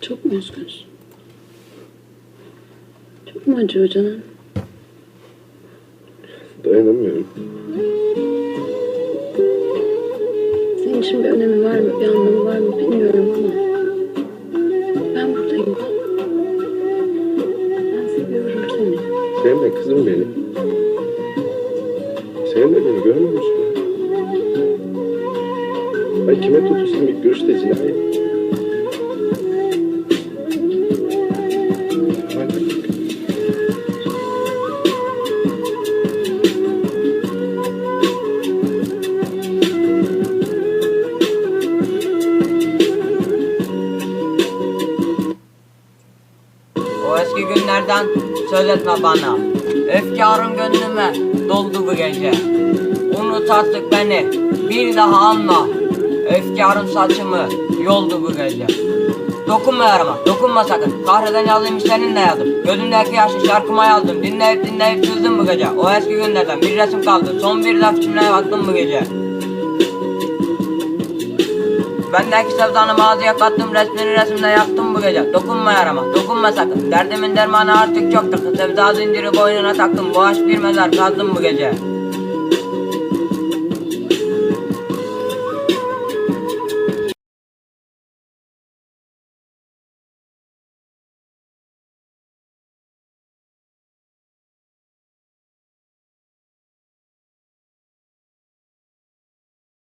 Çok mu üzgünsün? Çok mu acıyor canım? Dayanamıyorum. Senin için bir önemi var mı, bir anlamı var mı bilmiyorum ama ben buradayım. Ben seviyorum seni. Sevme kızım beni. Sevme beni görmüyor musun? Ay kime tutursam ilk görüşte cinayet. O eski günlerden söyletme bana. Efkarım gönlüme doldu bu gece. Unut artık beni, bir daha anma. Efkarım saçımı yoldu bu gece. Dokunma yarama, dokunma sakın. Kahreden yazdığım işlerini yazdım. Gözümdeki yaşı şarkıma yazdım. Dinleyip dinleyip güldüm bu gece. O eski günlerden bir resim kaldı. Son bir laf cümleye baktım bu gece. Bendeki sevdanı maziye kattım resmini resimde yaktım bu gece. Dokunma yarama dokunma sakın. Derdimin dermanı artık çok takı Sevda zinciri boynuna taktım. Bu bir mezar kazdım bu gece